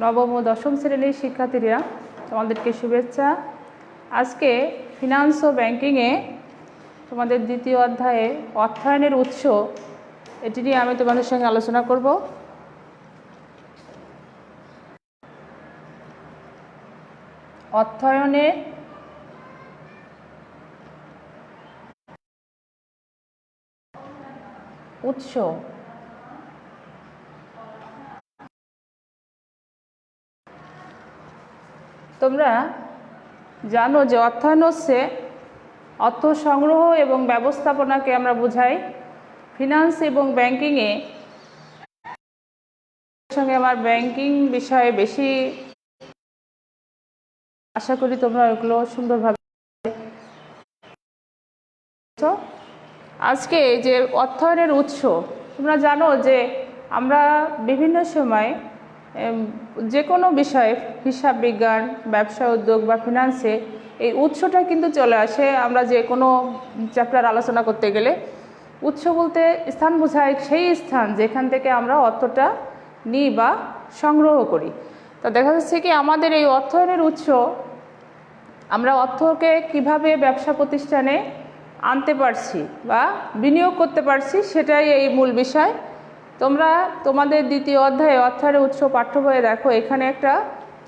নবম ও দশম শ্রেণির শিক্ষার্থীরা, তোমাদেরকে শুভেচ্ছা। আজকে ফিনান্স ও ব্যাংকিংয়ে তোমাদের দ্বিতীয় অধ্যায়ে অর্থায়নের উৎস, এটি নিয়ে আমি তোমাদের সঙ্গে আলোচনা করব। অর্থায়নে উৎস তোমরা জানো যে অর্থায়ন হচ্ছে অর্থ সংগ্রহ এবং ব্যবস্থাপনাকে আমরা বোঝাই। ফিনান্স এবং ব্যাংকিংয়ে সঙ্গে আমার ব্যাংকিং বিষয়ে বেশি আশা করি তোমরা ওগুলো সুন্দরভাবে আজকে যে অর্থায়নের উৎস, তোমরা জানো যে আমরা বিভিন্ন সময় যে কোনো বিষয়ে, হিসাব বিজ্ঞান, ব্যবসা উদ্যোগ বা ফিনান্সে এই উৎসটা কিন্তু চলে আসে আমরা যে কোনো চ্যাপ্টার আলোচনা করতে গেলে। উৎস বলতে স্থান বোঝায় সেই স্থান যেখান থেকে আমরা অর্থটা নিই বা সংগ্রহ করি। তা দেখা যাচ্ছে কি আমাদের এই অর্থায়নের উৎস, আমরা অর্থকে কীভাবে ব্যবসা প্রতিষ্ঠানে আনতে পারছি বা বিনিয়োগ করতে পারছি সেটাই এই মূল বিষয়। তোমরা তোমাদের দ্বিতীয় অধ্যায়ে অর্থায়নের উৎস পাঠ্য বইয়ে দেখো, এখানে একটা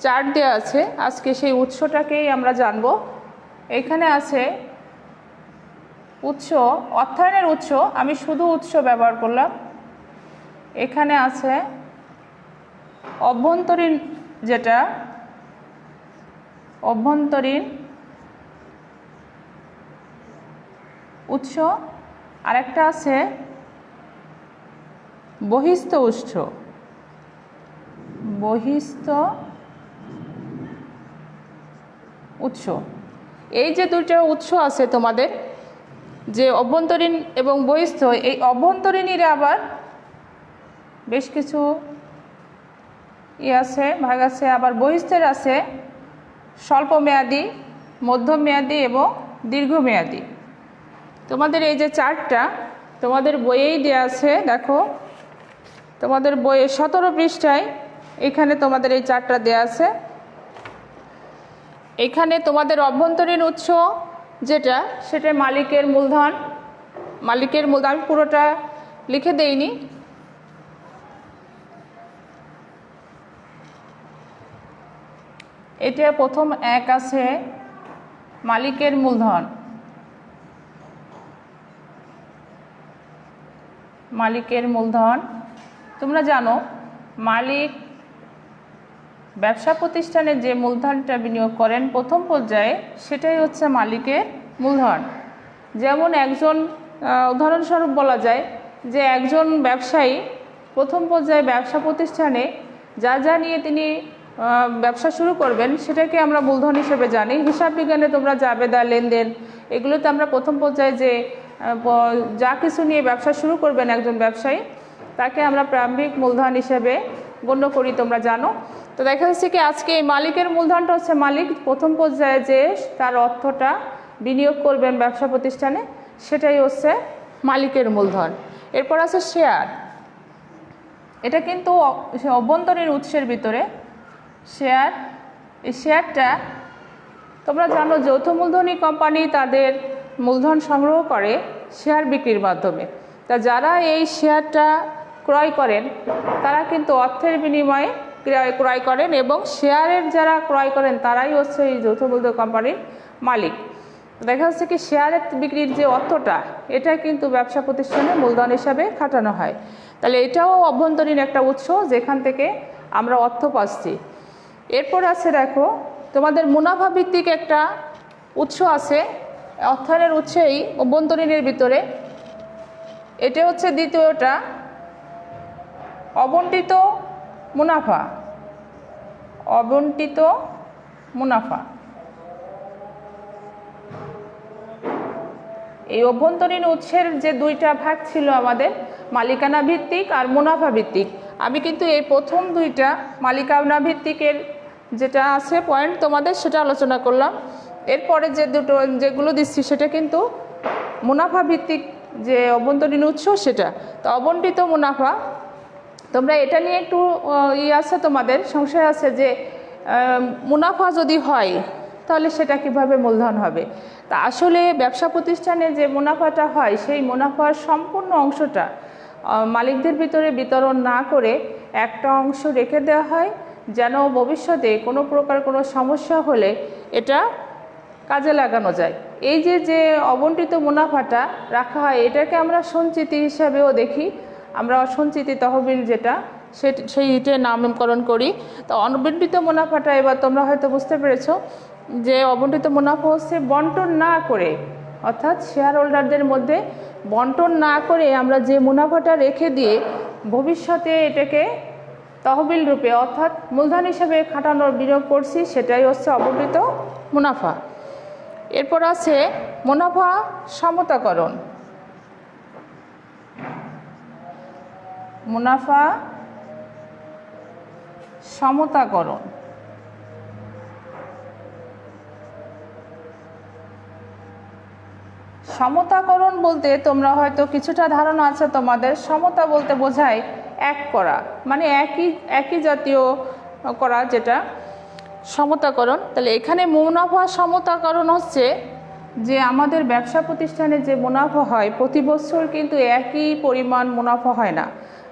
চার্ট দেওয়া আছে। আজকে সেই উৎসটাকেই আমরা জানব। এখানে আছে উৎস অর্থায়নের উৎস। আমি শুধু উৎস ব্যবহার করলাম। এখানে আছে অভ্যন্তরীণ যেটা, অভ্যন্তরীণ উৎস। আরেকটা আছে বহিস্থ উৎস বহিস্থ উৎস। এই যে দুটো উৎস আছে তোমাদের, যে অভ্যন্তরীণ এবং বহিস্থ, এই অভ্যন্তরীণের আবার বেশ কিছু ই আছে, ভাগ আছে, আবার বহিস্থের আছে স্বল্প মেয়াদি মধ্যমেয়াদী এবং দীর্ঘমেয়াদী। তোমাদের এই যে চারটা, তোমাদের বইয়েই দেওয়া আছে, দেখো তোমাদের বইয়ের সতেরো পৃষ্ঠায় এখানে তোমাদের এই চারটা দেওয়া আছে। এখানে তোমাদের অভ্যন্তরীণ উৎস যেটা, সেটা মালিকের মূলধন। মালিকের মূলধন আমি পুরোটা লিখে দেইনি। এটা প্রথম এক আছে, মালিকের মূলধন। মালিকের মূলধন। তোমরা জানো, মালিক ব্যবসা প্রতিষ্ঠানে যে মূলধনটা বিনিয়োগ করেন প্রথম পর্যায়ে, সেটাই হচ্ছে মালিকের মূলধন। যেমন একজন উদাহরণস্বরূপ বলা যায় যে একজন ব্যবসায়ী প্রথম পর্যায়ে ব্যবসা প্রতিষ্ঠানে যা যা নিয়ে তিনি ব্যবসা শুরু করবেন, সেটাকে আমরা মূলধন হিসেবে জানি। হিসাব বিজ্ঞানে তোমরা জাবেদা লেনদেন, এগুলোতে আমরা প্রথম পর্যায়ে যে যা কিছু নিয়ে ব্যবসা শুরু করবেন একজন ব্যবসায়ী তাকে আমরা প্রারম্ভিক মূলধন হিসেবে গণ্য করি, তোমরা জানো। তো দেখা যাচ্ছে কি, আজকে এই মালিকের মূলধনটা হচ্ছে মালিক প্রথম পর্যায়ে যে তার অর্থটা বিনিয়োগ করবেন ব্যবসা প্রতিষ্ঠানে, সেটাই হচ্ছে মালিকের মূলধন। এরপর আছে শেয়ার। এটা কিন্তু অভ্যন্তরীণ উৎসের ভিতরে শেয়ার। এই শেয়ারটা তোমরা জানো, যৌথ মূলধনী কোম্পানি তাদের মূলধন সংগ্রহ করে শেয়ার বিক্রির মাধ্যমে। তা যারা এই শেয়ারটা ক্রয় করেন, তারা কিন্তু অর্থের বিনিময়ে ক্রয় ক্রয় করেন এবং শেয়ারের যারা ক্রয় করেন, তারাই হচ্ছে এই যৌথ মূলধন কোম্পানির মালিক। দেখা যাচ্ছে কি শেয়ারের বিক্রির যে অর্থটা, এটা কিন্তু ব্যবসা প্রতিষ্ঠানে মূলধন হিসাবে খাটানো হয়। তাহলে এটাও অভ্যন্তরীণ একটা উৎস যেখান থেকে আমরা অর্থ পাচ্ছি। এরপর আছে দেখো, তোমাদের মুনাফা ভিত্তিক একটা উৎস আছে অর্থায়নের উৎসেই অভ্যন্তরীণের ভিতরে। এটা হচ্ছে দ্বিতীয়টা অবন্টিত মুনাফা। অবন্টিত মুনাফা। এই অভ্যন্তরীণ উৎসের যে দুইটা ভাগ ছিল আমাদের মালিকানা ভিত্তিক আর মুনাফা ভিত্তিক আমি কিন্তু এই প্রথম দুইটা মালিকানা ভিত্তিকের যেটা আছে পয়েন্ট তোমাদের সেটা আলোচনা করলাম। এরপরে যে দুটো, যেগুলো দিচ্ছি সেটা কিন্তু মুনাফা ভিত্তিক যে অভ্যন্তরীণ উৎস সেটা। তো অবন্টিত মুনাফা তোমরা এটা নিয়ে একটু ই আছে তোমাদের, সংশয় আছে যে মুনাফা যদি হয়, তাহলে সেটা কীভাবে মূলধন হবে? তা আসলে ব্যবসা প্রতিষ্ঠানে যে মুনাফাটা হয়, সেই মুনাফার সম্পূর্ণ অংশটা মালিকদের ভিতরে বিতরণ না করে একটা অংশ রেখে দেওয়া হয়, যেন ভবিষ্যতে কোনো প্রকার কোনো সমস্যা হলে এটা কাজে লাগানো যায়। এই যে যে অবন্টিত মুনাফাটা রাখা হয়, এটাকে আমরা সঞ্চিতি হিসাবেও দেখি। আমরা সঞ্চিতি তহবিল যেটা সে সেইটা নামকরণ করি। তো অনবন্টিত মুনাফাটা এবার তোমরা হয়তো বুঝতে পেরেছ যে অবন্টিত মুনাফা হচ্ছে বন্টন না করে, অর্থাৎ শেয়ার হোল্ডারদের মধ্যে বন্টন না করে আমরা যে মুনাফাটা রেখে দিয়ে ভবিষ্যতে এটাকে তহবিল রূপে, অর্থাৎ মূলধন হিসেবে খাটানোর বিনিয়োগ করছি, সেটাই হচ্ছে অবন্টিত মুনাফা। এরপর আছে মুনাফা সমতাকরণ। মুনাফা সমতাকরণ। সমতাকরণ বলতে তোমরা হয়তো কিছুটা ধারণা আছে তোমাদের, সমতা বলতে বোঝায় এক করা মানে একই একই জাতীয় করা যেটা, সমতাকরণ। তাহলে এখানে মুনাফা সমতাকরণ হচ্ছে যে আমাদের ব্যবসা প্রতিষ্ঠানে যে মুনাফা হয়, প্রতি বছর কিন্তু একই পরিমাণ মুনাফা হয় না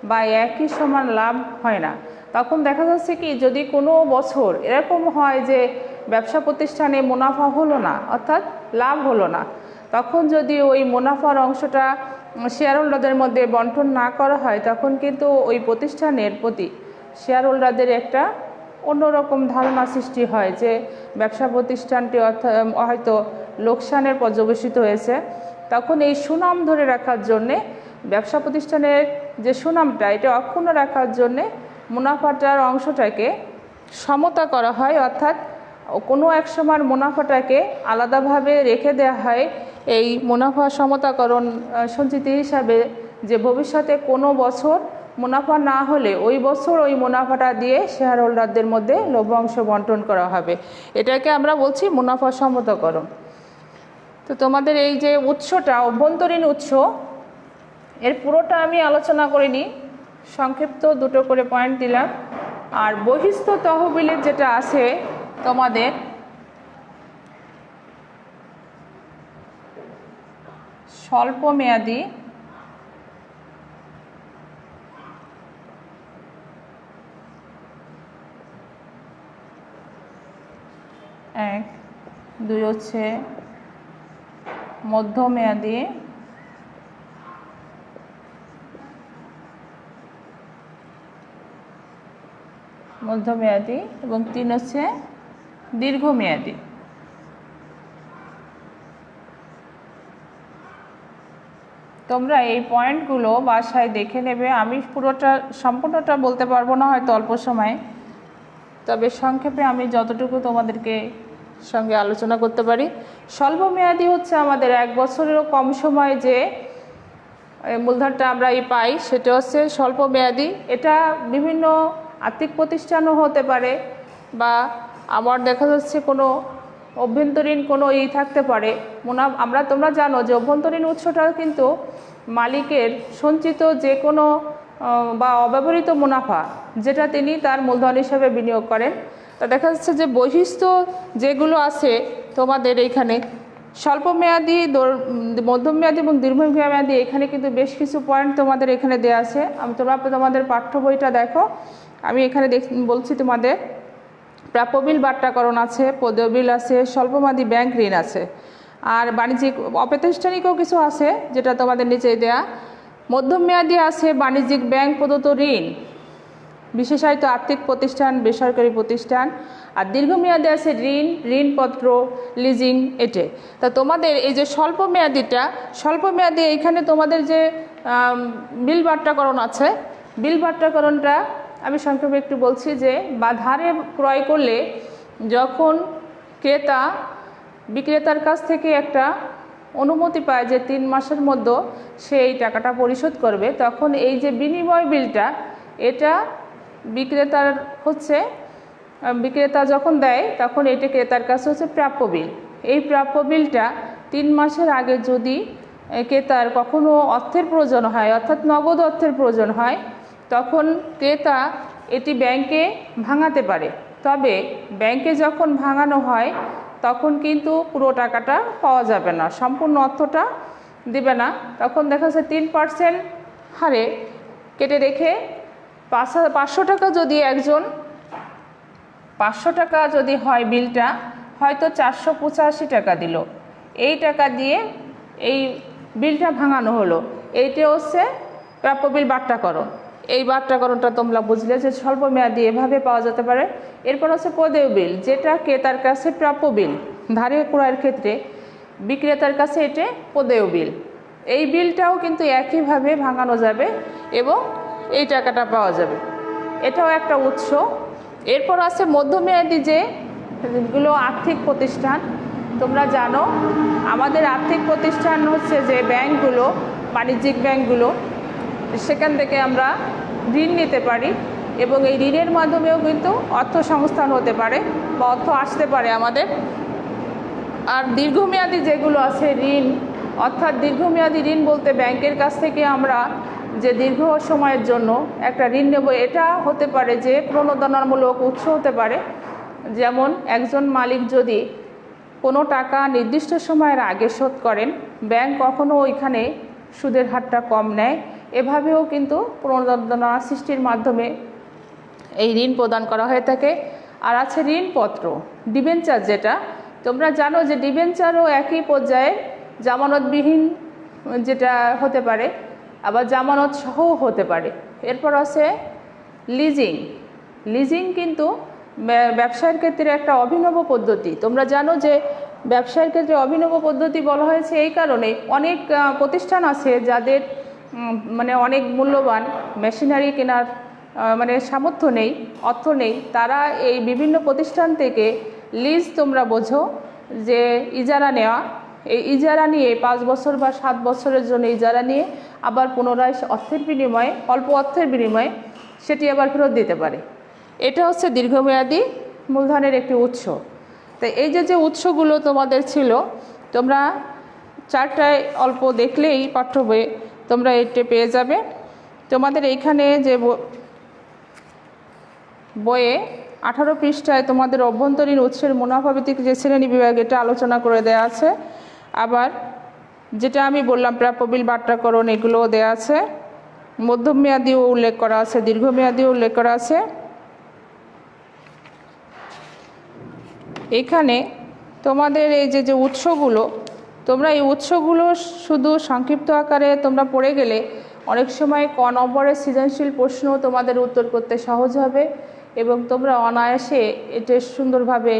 বা একই সমান লাভ হয় না। তখন দেখা যাচ্ছে কি, যদি কোনো বছর এরকম হয় যে ব্যবসা প্রতিষ্ঠানে মুনাফা হলো না, অর্থাৎ লাভ হলো না, তখন যদি ওই মুনাফার অংশটা শেয়ার হোল্ডারদের মধ্যে বন্টন না করা হয়, তখন কিন্তু ওই প্রতিষ্ঠানের প্রতি শেয়ার হোল্ডারদের একটা অন্যরকম ধারণা সৃষ্টি হয় যে ব্যবসা প্রতিষ্ঠানটি হয়তো লোকসানের পর্যবেসিত হয়েছে, তখন এই সুনাম ধরে রাখার জন্যে, ব্যবসা প্রতিষ্ঠানের যে সুনামটা, এটা অক্ষুণ্ণ রাখার জন্যে মুনাফাটার অংশটাকে সমতা করা হয়, অর্থাৎ কোনো এক সময় মুনাফাটাকে আলাদাভাবে রেখে দেওয়া হয়। এই মুনাফা সমতাকরণ সঞ্চিতি হিসাবে যে ভবিষ্যতে কোনো বছর মুনাফা না হলে ওই বছর ওই মুনাফাটা দিয়ে শেয়ার হোল্ডারদের মধ্যে লভ্যাংশ বন্টন করা হবে। এটাকে আমরা বলছি মুনাফা সমতাকরণ। তো তোমাদের এই যে উৎসটা, অভ্যন্তরীণ উৎস, এর পুরোটা আমি আলোচনা করিনি। সংক্ষিপ্ত দুটো করে পয়েন্ট দিলাম। আর বহিস্থ তহবিলের যেটা আছে তোমাদের স্বল্প মেয়াদি এক, দুই হচ্ছে মধ্যমেয়াদী মধ্যমেয়াদী এবং তিন হচ্ছে দীর্ঘমেয়াদী। তোমরা এই পয়েন্টগুলো বাসায় দেখে নেবে। আমি পুরোটা, সম্পূর্ণটা বলতে পারব না, হয়তো অল্প সময়ে। তবে সংক্ষেপে আমি যতটুকু তোমাদেরকে সঙ্গে আলোচনা করতে পারি। স্বল্পমেয়াদী হচ্ছে আমাদের এক বছরেরও কম সময় যে মূলধনটা আমরা এই পাই, সেটা হচ্ছে স্বল্প মেয়াদি এটা বিভিন্ন আর্থিক প্রতিষ্ঠানও হতে পারে বা আমার দেখা যাচ্ছে কোনো অভ্যন্তরীণ কোনো ই থাকতে পারে। মুনা, আমরা, তোমরা জানো যে অভ্যন্তরীণ উৎসটা কিন্তু মালিকের সঞ্চিত যে কোনো বা অব্যবহৃত মুনাফা, যেটা তিনি তার মূলধন হিসেবে বিনিয়োগ করেন। তা দেখা যাচ্ছে যে বৈশিষ্ট্য যেগুলো আছে তোমাদের এইখানে, স্বল্পমেয়াদী মধ্যমেয়াদী এবং দীর্ঘমেয়াদী, এখানে কিন্তু বেশ কিছু পয়েন্ট তোমাদের এখানে দেওয়া আছে। আমি তোমরা তোমাদের পাঠ্য বইটা দেখো। আমি এখানে বলছি তোমাদের, প্রাপ্য বিল, বাট্টাকরণ আছে, পদবিল আছে, স্বল্পমেয়াদী ব্যাংক ঋণ আছে। আর বাণিজ্যিক অপ্রাতিষ্ঠানিকও কিছু আছে, যেটা তোমাদের নিচে দেয়া। মধ্যমেয়াদী আছে, বাণিজ্যিক ব্যাংক প্রদত্ত ঋণ। বিশেষায়িত আর্থিক প্রতিষ্ঠান, বেসরকারি প্রতিষ্ঠান আর দীর্ঘমেয়াদী আছে ঋণ, ঋণপত্র লিজিং এটে। তা তোমাদের এই যে স্বল্প মেয়াদিটা স্বল্প মেয়াদি এইখানে তোমাদের যে বিল বাট্টাকরণ আছে, বিল বাট্টাকরণটা আমি সংক্ষেপে একটু বলছি যে, বা ধারে ক্রয় করলে যখন ক্রেতা বিক্রেতার কাছ থেকে একটা অনুমতি পায় যে তিন মাসের মধ্যে সে এই টাকাটা পরিশোধ করবে, তখন এই যে বিনিময় বিলটা, এটা বিক্রেতার হচ্ছে বিক্রেতা যখন দেয়, তখন এটা ক্রেতার কাছে হচ্ছে প্রাপ্য বিল। এই প্রাপ্য বিলটা তিন মাসের আগে যদি ক্রেতার কখনো অর্থের প্রয়োজন হয়, অর্থাৎ নগদ অর্থের প্রয়োজন হয়, তখন ক্রেতা এটি ব্যাংকে ভাঙাতে পারে। তবে ব্যাংকে যখন ভাঙানো হয়, তখন কিন্তু পুরো টাকাটা পাওয়া যাবে না, সম্পূর্ণ অর্থটা দিবে না। তখন দেখা যাচ্ছে তিন পার্সেন্ট হারে কেটে রেখে পাঁচশো টাকা যদি একজন, পাঁচশো টাকা যদি হয় বিলটা, হয়তো চারশো পঁচাশি টাকা দিল। এই টাকা দিয়ে এই বিলটা ভাঙানো হলো। এইটা হচ্ছে প্রাপ্য বিল বাট্টাকরণ এই বাট্টাকরণটা তোমরা বুঝলে যে স্বল্প মেয়াদি এভাবে পাওয়া যেতে পারে। এরপর হচ্ছে পদেয় বিল, যেটা ক্রেতার কাছে প্রাপ্য বিল, ধারে ক্রয়ের ক্ষেত্রে বিক্রেতার কাছে এটে পদেয় বিল। এই বিলটাও কিন্তু একইভাবে ভাঙানো যাবে এবং এই টাকাটা পাওয়া যাবে। এটাও একটা উৎস। এরপর আছে মধ্যমেয়াদী যে গুলো আর্থিক প্রতিষ্ঠান, তোমরা জানো, আমাদের আর্থিক প্রতিষ্ঠান হচ্ছে যে ব্যাংকগুলো, বাণিজ্যিক ব্যাংকগুলো, সেখান থেকে আমরা ঋণ নিতে পারি এবং এই ঋণের মাধ্যমেও কিন্তু অর্থ সংস্থান হতে পারে বা অর্থ আসতে পারে আমাদের। আর দীর্ঘমেয়াদী যেগুলো আছে ঋণ, অর্থাৎ দীর্ঘমেয়াদী ঋণ বলতে ব্যাংকের কাছ থেকে আমরা যে দীর্ঘ সময়ের জন্য একটা ঋণ নেব, এটা হতে পারে যে প্রণোদনামূলক উৎস হতে পারে। যেমন একজন মালিক যদি কোনো টাকা নির্দিষ্ট সময়ের আগে শোধ করেন, ব্যাংক কখনও ওইখানে সুদের হারটা কম নেয়। এভাবেও কিন্তু প্রণোদনা সৃষ্টির মাধ্যমে এই ঋণ প্রদান করা হয়ে থাকে। আর আছে ঋণপত্র, ডিবেঞ্চার যেটা। তোমরা জানো যে ডিবেঞ্চারও একই পর্যায়ে জামানতবিহীন যেটা হতে পারে আবার জামানত সহও হতে পারে। এরপর আছে লিজিং লিজিং কিন্তু ব্যা- ব্যবসায়ের ক্ষেত্রে একটা অভিনব পদ্ধতি। তোমরা জানো যে ব্যবসায়ের ক্ষেত্রে অভিনব পদ্ধতি বলা হয়েছে এই কারণে অনেক প্রতিষ্ঠান আছে যাদের মানে অনেক মূল্যবান মেশিনারি কেনার মানে সামর্থ্য নেই, অর্থ নেই। তারা এই বিভিন্ন প্রতিষ্ঠান থেকে লিজ তোমরা বোঝো যে ইজারা নেওয়া এই ইজারা নিয়ে, পাঁচ বছর বা সাত বছরের জন্য ইজারা নিয়ে আবার পুনরায় অর্থের বিনিময়ে, অল্প অর্থের বিনিময়ে সেটি আবার ফেরত দিতে পারে। এটা হচ্ছে দীর্ঘমেয়াদী মূলধনের একটি উৎস। তো এই যে যে উৎসগুলো তোমাদের ছিল, তোমরা চারটায় অল্প দেখলেই পাঠ্য বইয়ে তোমরা এটা পেয়ে যাবে। তোমাদের এইখানে যে বইয়ে আঠারো পৃষ্ঠায় তোমাদের অভ্যন্তরীণ উৎসের মুনাফাভিত্তিক যে শ্রেণি বিভাগ, এটা আলোচনা করে দেওয়া আছে। আবার যেটা আমি বললাম প্রাপ্য বিল বাট্টাকরণ এগুলোও দেওয়া আছে। মধ্যমেয়াদীও উল্লেখ করা আছে, দীর্ঘমেয়াদীও উল্লেখ করা আছে। এখানে তোমাদের এই যে যে উৎসগুলো, তোমরা এই উৎসগুলো শুধু সংক্ষিপ্ত আকারে তোমরা পড়ে গেলে অনেক সময় ক নম্বরের সৃজনশীল প্রশ্ন তোমাদের উত্তর করতে সহজ হবে এবং তোমরা অনায়াসে এটা সুন্দরভাবে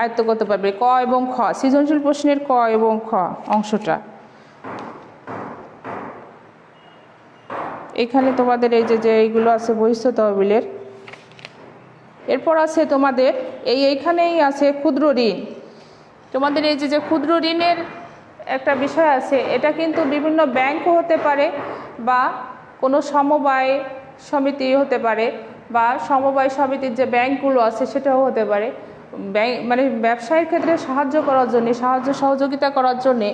আয়ত্ত করতে পারবে। ক এবং খ, সৃজনশীল প্রশ্নের ক এবং খ অংশটা। এখানে তোমাদের এই যে যে এইগুলো আছে বহিষ্ঠ তহবিলের, এরপর আছে তোমাদের এই, এইখানেই আছে ক্ষুদ্র ঋণ। তোমাদের এই যে যে ক্ষুদ্র ঋণের একটা বিষয় আছে, এটা কিন্তু বিভিন্ন ব্যাংকও হতে পারে বা কোনো সমবায় সমিতি হতে পারে বা সমবায় সমিতির যে ব্যাংকগুলো আছে, সেটাও হতে পারে। মানে ব্যবসায়ের ক্ষেত্রে সাহায্য করার জন্য, সাহায্য সহযোগিতা করার জন্যে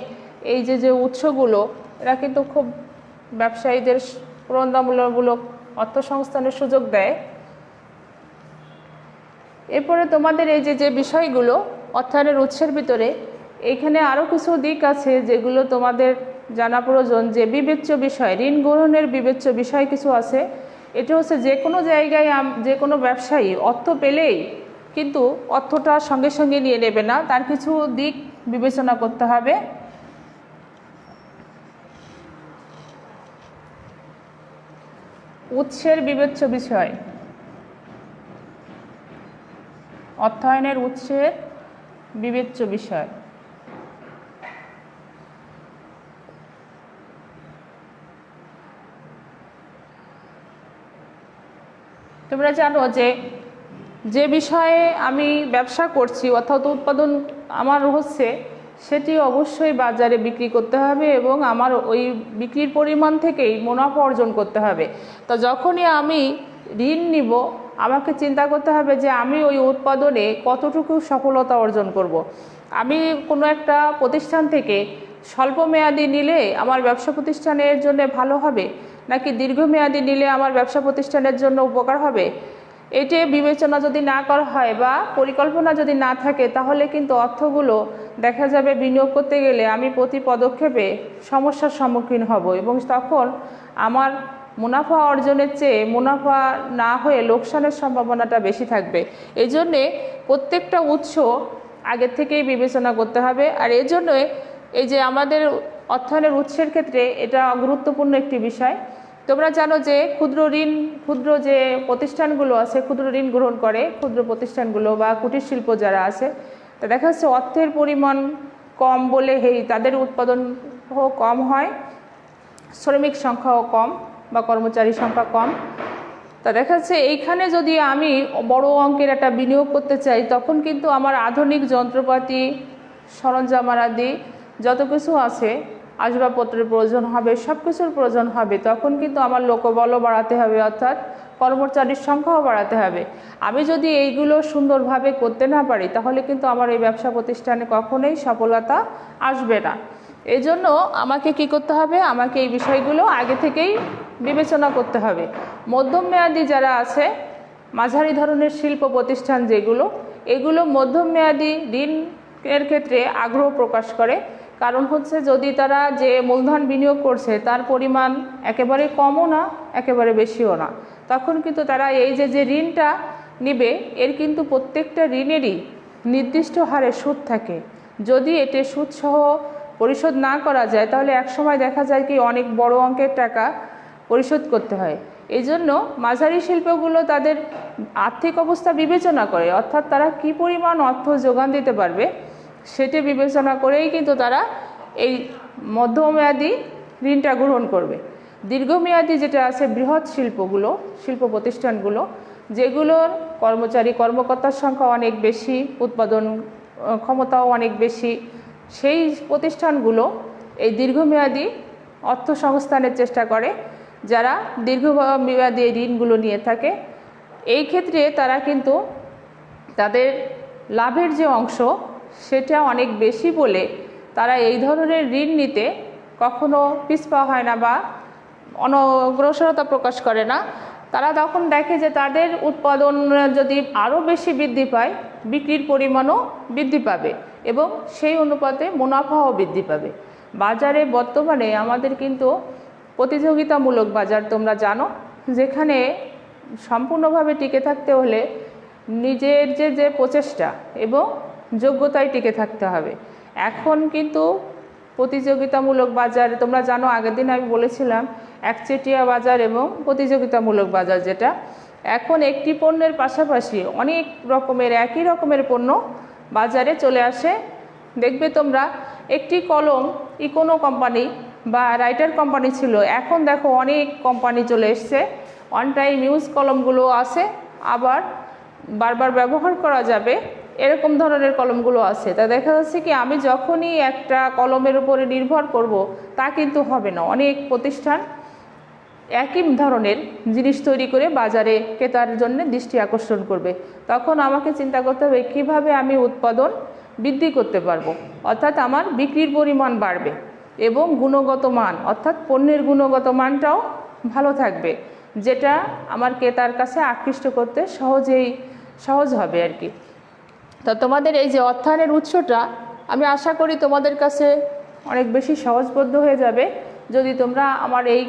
এই যে যে উৎসগুলো, এরা কিন্তু খুব ব্যবসায়ীদের প্রণোদনামূলক অর্থ সংস্থানের সুযোগ দেয়। এরপরে তোমাদের এই যে যে বিষয়গুলো, অর্থায়নের উৎসের ভিতরে, এখানে আরও কিছু দিক আছে যেগুলো তোমাদের জানা প্রয়োজন, যে বিবেচ্য বিষয়, ঋণ গ্রহণের বিবেচ্য বিষয় কিছু আছে। এটা হচ্ছে যে কোনো জায়গায় যে কোনো ব্যবসায়ী অর্থ পেলেই কিন্তু অর্থটা সঙ্গে সঙ্গে নিয়ে নেবে না। তার কিছু দিক বিবেচনা করতে হবে। উৎসের বিবেচ্য বিষয়। অর্থায়নের উৎসের বিবেচ্য বিষয়। তোমরা জানো যে যে বিষয়ে আমি ব্যবসা করছি, অর্থাৎ উৎপাদন আমার হচ্ছে, সেটি অবশ্যই বাজারে বিক্রি করতে হবে এবং আমার ওই বিক্রির পরিমাণ থেকেই মুনাফা অর্জন করতে হবে তো যখনই আমি ঋণ নিব, আমাকে চিন্তা করতে হবে যে আমি ওই উৎপাদনে কতটুকু সফলতা অর্জন করব। আমি কোনো একটা প্রতিষ্ঠান থেকে স্বল্প মেয়াদি নিলে আমার ব্যবসা প্রতিষ্ঠানের জন্য ভালো হবে, নাকি দীর্ঘমেয়াদি নিলে আমার ব্যবসা প্রতিষ্ঠানের জন্য উপকার হবে এটি বিবেচনা যদি না করা হয় বা পরিকল্পনা যদি না থাকে, তাহলে কিন্তু অর্থগুলো দেখা যাবে বিনিয়োগ করতে গেলে আমি প্রতি পদক্ষেপে সমস্যার সম্মুখীন হব। এবং তখন আমার মুনাফা অর্জনের চেয়ে মুনাফা না হয়ে লোকসানের সম্ভাবনাটা বেশি থাকবে। এই জন্যে প্রত্যেকটা উৎস আগের থেকেই বিবেচনা করতে হবে। আর এই জন্য এই যে আমাদের অর্থায়নের উৎসের ক্ষেত্রে এটা গুরুত্বপূর্ণ একটি বিষয়। তোমরা জানো যে ক্ষুদ্র ঋণ, ক্ষুদ্র যে প্রতিষ্ঠানগুলো আছে, ক্ষুদ্র ঋণ গ্রহণ করে, ক্ষুদ্র প্রতিষ্ঠানগুলো বা কুটির শিল্প যারা আছে, তা দেখা যাচ্ছে অর্থের পরিমাণ কম বলে হেই, তাদের উৎপাদন কম হয়, শ্রমিক সংখ্যাও কম বা কর্মচারী সংখ্যা কম। তা দেখা যাচ্ছে এইখানে যদি আমি বড় অঙ্কের একটা বিনিয়োগ করতে চাই, তখন কিন্তু আমার আধুনিক যন্ত্রপাতি সরঞ্জামার আদি যত কিছু আছে আসবাবপত্রের প্রয়োজন হবে সব কিছুর প্রয়োজন হবে। তখন কিন্তু আমার লোকবলও বাড়াতে হবে, অর্থাৎ কর্মচারীর সংখ্যাও বাড়াতে হবে। আমি যদি এইগুলো সুন্দরভাবে করতে না পারি, তাহলে কিন্তু আমার এই ব্যবসা প্রতিষ্ঠানে কখনোই সফলতা আসবে না। এই জন্য আমাকে কি করতে হবে? আমাকে এই বিষয়গুলো আগে থেকেই বিবেচনা করতে হবে। মধ্যম মেয়াদি যারা আছে, মাঝারি ধরনের শিল্প প্রতিষ্ঠান যেগুলো, এগুলো মধ্যম মেয়াদি ঋণ এর ক্ষেত্রে আগ্রহ প্রকাশ করে। কারণ হচ্ছে যদি তারা যে মূলধন বিনিয়োগ করছে, তার পরিমাণ একেবারে কমও না, একেবারে বেশিও না। তখন কিন্তু তারা এই যে যে ঋণটা নিবে, এর কিন্তু প্রত্যেকটা ঋণেরই নির্দিষ্ট হারে সুদ থাকে। যদি এতে সুদসহ পরিশোধ না করা যায়, তাহলে একসময় দেখা যায় কি অনেক বড় অঙ্কের টাকা পরিশোধ করতে হয়। এই জন্য মাঝারি শিল্পগুলো তাদের আর্থিক অবস্থা বিবেচনা করে, অর্থাৎ তারা কি পরিমাণ অর্থ যোগান দিতে পারবে সেটি বিবেচনা করেই কিন্তু তারা এই মধ্যমেয়াদী ঋণটা গ্রহণ করবে। দীর্ঘমেয়াদী যেটা আছে বৃহৎ শিল্পগুলো, শিল্প প্রতিষ্ঠানগুলো, যেগুলোর কর্মচারী কর্মকর্তার সংখ্যা অনেক বেশি, উৎপাদন ক্ষমতাও অনেক বেশি, সেই প্রতিষ্ঠানগুলো এই দীর্ঘমেয়াদী অর্থ সংস্থানের চেষ্টা করে, যারা দীর্ঘমেয়াদী ঋণগুলো নিয়ে থাকে। এই ক্ষেত্রে তারা কিন্তু তাদের লাভের যে অংশ সেটা অনেক বেশি বলে তারা এই ধরনের ঋণ নিতে কখনো পিছপা হয় না বা অনগ্রসরতা প্রকাশ করে না। তারা তখন দেখে যে তাদের উৎপাদন যদি আরও বেশি বৃদ্ধি পায়, বিক্রির পরিমাণও বৃদ্ধি পাবে এবং সেই অনুপাতে মুনাফাও বৃদ্ধি পাবে। বাজারে বর্তমানে আমাদের কিন্তু প্রতিযোগিতামূলক বাজার তোমরা জানো, যেখানে সম্পূর্ণভাবে টিকে থাকতে হলে নিজের যে যে প্রচেষ্টা এবং যোগ্যতায় টিকে থাকতে হবে। এখন কিন্তু প্রতিযোগিতামূলক বাজার, তোমরা জানো আগের দিন আমি বলেছিলাম, একচেটিয়া বাজার এবং প্রতিযোগিতামূলক বাজার যেটা, এখন একটি পণ্যের পাশাপাশি অনেক রকমের, একই রকমের পণ্য বাজারে চলে আসে। দেখবে তোমরা, একটি কলম ইকোনো কোম্পানি বা রাইটার কোম্পানি ছিল, এখন দেখো অনেক কোম্পানি চলে এসছে। অন টাইম ইউজ কলমগুলো আছে, আবার বারবার ব্যবহার করা যাবে। এরকম ধরনের কলমগুলো আছে। তা দেখা যাচ্ছে কি, আমি যখনই একটা কলমের উপরে নির্ভর করব, তা কিন্তু হবে না। অনেক প্রতিষ্ঠান একই ধরনের জিনিস তৈরি করে বাজারে ক্রেতার জন্য দৃষ্টি আকর্ষণ করবে। তখন আমাকে চিন্তা করতে হবে, কীভাবে আমি উৎপাদন বৃদ্ধি করতে পারব? অর্থাৎ আমার বিক্রির পরিমাণ বাড়বে এবং গুণগত মান, অর্থাৎ পণ্যের গুণগত মানটাও ভালো থাকবে, যেটা আমার ক্রেতার কাছে আকৃষ্ট করতে সহজেই সহজ হবে আর কি। তো তোমাদের এই যে অর্থায়নের উৎসটা, আমি আশা করি তোমাদের কাছে অনেক বেশি সহজবোধ্য হয়ে যাবে। যদি তোমরা আমার এই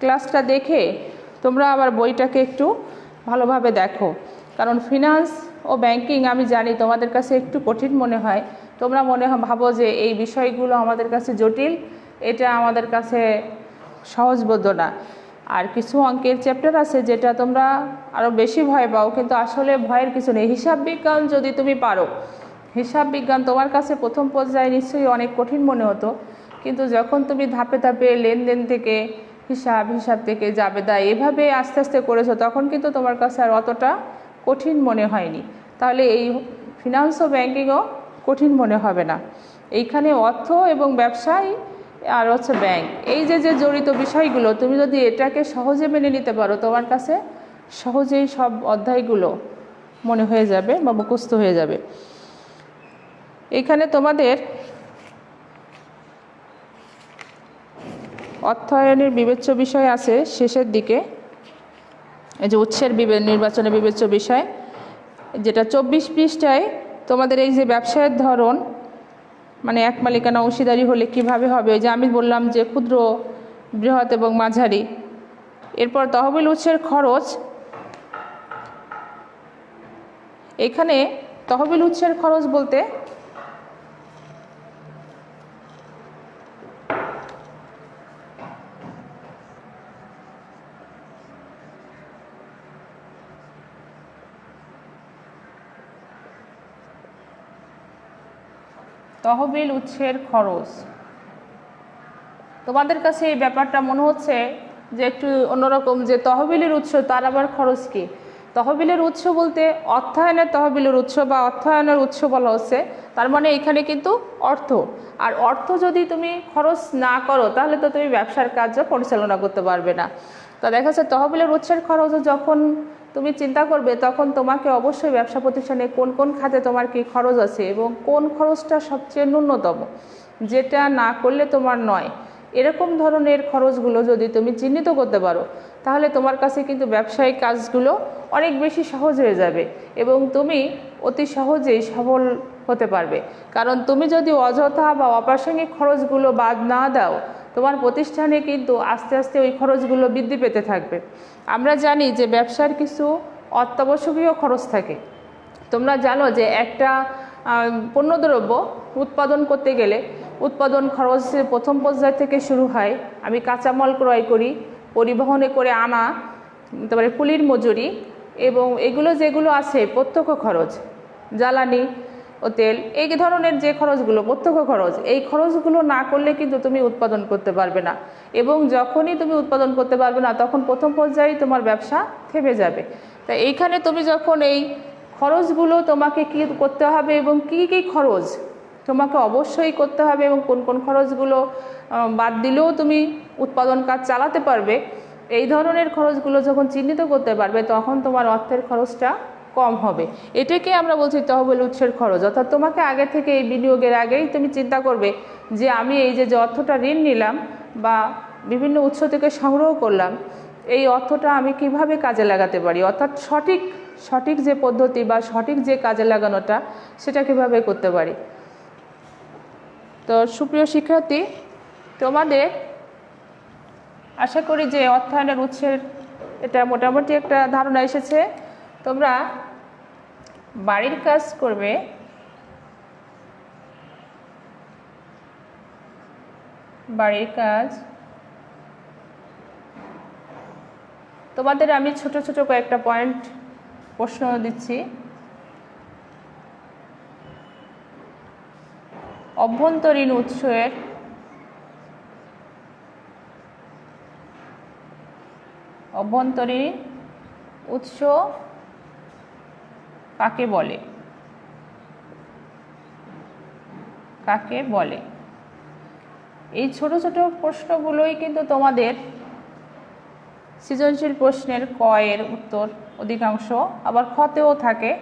ক্লাসটা দেখে তোমরা আবার বইটাকে একটু ভালোভাবে দেখো। কারণ ফিনান্স ও ব্যাংকিং আমি জানি তোমাদের কাছে একটু কঠিন মনে হয়। তোমরা মনে ভাবো যে এই বিষয়গুলো আমাদের কাছে জটিল, এটা আমাদের কাছে সহজবোধ্য না। আর কিছু অঙ্কের চ্যাপ্টার আছে যেটা তোমরা আরও বেশি ভয় পাও, কিন্তু আসলে ভয়ের কিছু নেই। হিসাব বিজ্ঞান যদি তুমি পারো, হিসাব বিজ্ঞান তোমার কাছে প্রথম পর্যায়ে নিশ্চয়ই অনেক কঠিন মনে হতো, কিন্তু যখন তুমি ধাপে ধাপে লেনদেন থেকে, হিসাব হিসাব থেকে যাবে জাবেদা এভাবে আস্তে আস্তে করেছ, তখন কিন্তু তোমার কাছে আর অতটা কঠিন মনে হয়নি। তাহলে এই ফিনান্স ও ব্যাঙ্কিংও কঠিন মনে হবে না। এইখানে অর্থ এবং ব্যবসায় আর হচ্ছে ব্যাংক এই যে যে জড়িত বিষয়গুলো, তুমি যদি এটাকে সহজে মেনে নিতে পারো, তোমার কাছে সহজেই সব অধ্যায়গুলো মনে হয়ে যাবে বা মুখস্থ হয়ে যাবে। এখানে তোমাদের অর্থায়নের বিবেচ্য বিষয় আছে শেষের দিকে। এই যে উৎসের বিবে নির্বাচনে বিবেচ্য বিষয়। যেটা চব্বিশ পৃষ্ঠায় তোমাদের এই যে ব্যবসায়ের ধরন মানে এক মালিকানা অংশীদারি হলে কীভাবে হবে? যে আমি বললাম যে ক্ষুদ্র, বৃহৎ এবং মাঝারি। এরপর তহবিল উৎসের খরচ। এখানে তহবিল উৎসের খরচ বলতে তহবিল উৎসের খরচ। তোমাদের কাছে এই ব্যাপারটা মনে হচ্ছে যে একটু অন্যরকম যে তহবিলের উৎস, তার আবার খরচ কি? তহবিলের উৎস বলতে অর্থায়নের তহবিলের উৎস বা অর্থায়নের উৎস বলা হচ্ছে, তার মানে এখানে কিন্তু অর্থ। আর অর্থ যদি তুমি খরচ না করো, তাহলে তো তুমি ব্যবসার কার্য পরিচালনা করতে পারবে না। তো দেখা যাচ্ছে তহবিলের উৎসের খরচ যখন তুমি চিন্তা করবে তখন তোমাকে অবশ্যই ব্যবসা প্রতিষ্ঠানে কোন কোন খাতে তোমার কি খরচ আছে এবং কোন খরচটা সবচেয়ে ন্যূনতম, যেটা না করলে তোমার নয়। এরকম ধরনের খরচগুলো যদি তুমি চিহ্নিত করতে পারো, তাহলে তোমার কাছে কিন্তু ব্যবসায়িক কাজগুলো অনেক বেশি সহজ হয়ে যাবে এবং তুমি অতি সহজেই সফল হতে পারবে। কারণ তুমি যদি অযথা বা অপ্রাসঙ্গিক খরচগুলো বাদ না দাও তোমার প্রতিষ্ঠানে কিন্তু আস্তে আস্তে ওই খরচগুলো বৃদ্ধি পেতে থাকবে। আমরা জানি যে ব্যবসার কিছু অত্যাবশ্যকীয় খরচ থাকে। তোমরা জানো যে একটা পণ্যদ্রব্য উৎপাদন করতে গেলে উৎপাদন খরচের প্রথম পর্যায় থেকে শুরু হয়, আমি কাঁচামাল ক্রয় করি, পরিবহনে করে আনা, তারপরে কুলির মজুরি এবং এগুলো যেগুলো আছে প্রত্যক্ষ খরচ, জ্বালানি ও তেল, এই ধরনের যে খরচগুলো, প্রত্যক্ষ খরচ, এই খরচগুলো না করলে কিন্তু তুমি উৎপাদন করতে পারবে না। এবং যখনই তুমি উৎপাদন করতে পারবে না, তখন প্রথম পর্যায়ে তোমার ব্যবসা থেমে যাবে। তাই এইখানে তুমি যখন এই খরচগুলো তোমাকে কি করতে হবে এবং কি কি খরচ তোমাকে অবশ্যই করতে হবে এবং কোন কোন খরচগুলো বাদ দিলেও তুমি উৎপাদন কাজ চালাতে পারবে, এই ধরনের খরচগুলো যখন চিহ্নিত করতে পারবে, তখন তোমার অর্থের খরচটা কম হবে। এটাকে আমরা বলছি তহবিল উৎসের খরচ। অর্থাৎ তোমাকে আগে থেকে এই বিনিয়োগের আগেই তুমি চিন্তা করবে যে আমি এই যে যে অর্থটা ঋণ নিলাম বা বিভিন্ন উৎস থেকে সংগ্রহ করলাম, এই অর্থটা আমি কীভাবে কাজে লাগাতে পারি? অর্থাৎ সঠিক সঠিক যে পদ্ধতি বা সঠিক যে কাজে লাগানোটা সেটা কীভাবে করতে পারি? তো সুপ্রিয় শিক্ষার্থী, তোমাদের আশা করি যে অর্থায়নের উৎসের এটা মোটামুটি একটা ধারণা এসেছে। তোমরা বাড়ির কাজ করবে। বাড়ির কাজ। তোমাদের আমি ছোট ছোট কয়েকটা পয়েন্ট প্রশ্ন দিচ্ছি। অভ্যন্তরীণ উৎসের অভ্যন্তরীণ উৎস কাকে বলে? কাকে বলে? এই ছোট ছোট প্রশ্নগুলোই কিন্তু তোমাদের সৃজনশীল প্রশ্নের ক এর উত্তর অধিকাংশ আবার ক্ষতেও থাকে।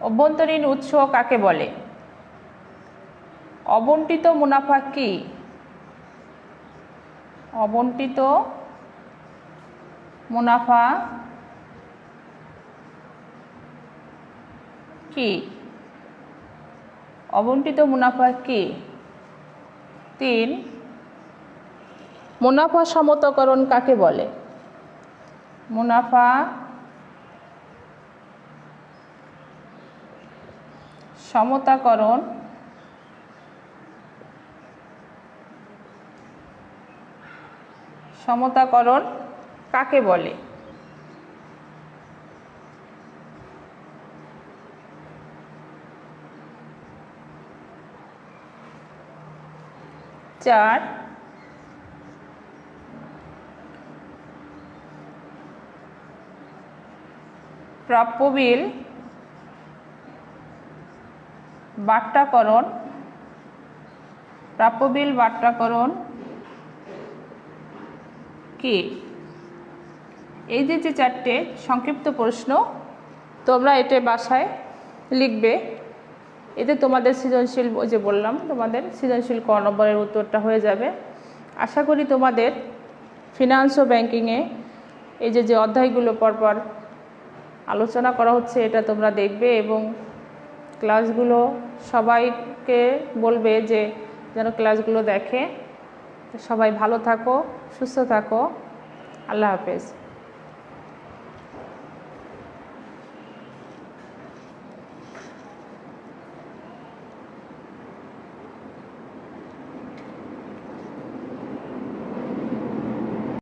অভ্যন্তরীণ উৎস কাকে বলে? অবন্টিত মুনাফা কি? অবন্টিত মুনাফা কি? অবন্টিত মুনাফা কি? তিন মুনাফা সমতাকরণ কাকে বলে? মুনাফা সমতাকরণ সমতাকরণ কাকে বলে? চার। প্রাপ্য বিল। বাট্টাকরণ প্রাপ্য বিল বাট্টাকরণ কি? এই যে যে চারটে সংক্ষিপ্ত প্রশ্ন, তোমরা এটা বাসায় লিখবে। এতে তোমাদের সৃজনশীল যে বললাম, তোমাদের সৃজনশীল ক নম্বরের উত্তরটা হয়ে যাবে। আশা করি তোমাদের ফিনান্স ও ব্যাংকিংয়ে এই যে যে অধ্যায়গুলো পরপর আলোচনা করা হচ্ছে, এটা তোমরা দেখবে এবং ক্লাসগুলো সবাইকে বলবে যে, যেন ক্লাসগুলো দেখে। সবাই ভালো থাকো, সুস্থ থাকো। আল্লাহ হাফেজ।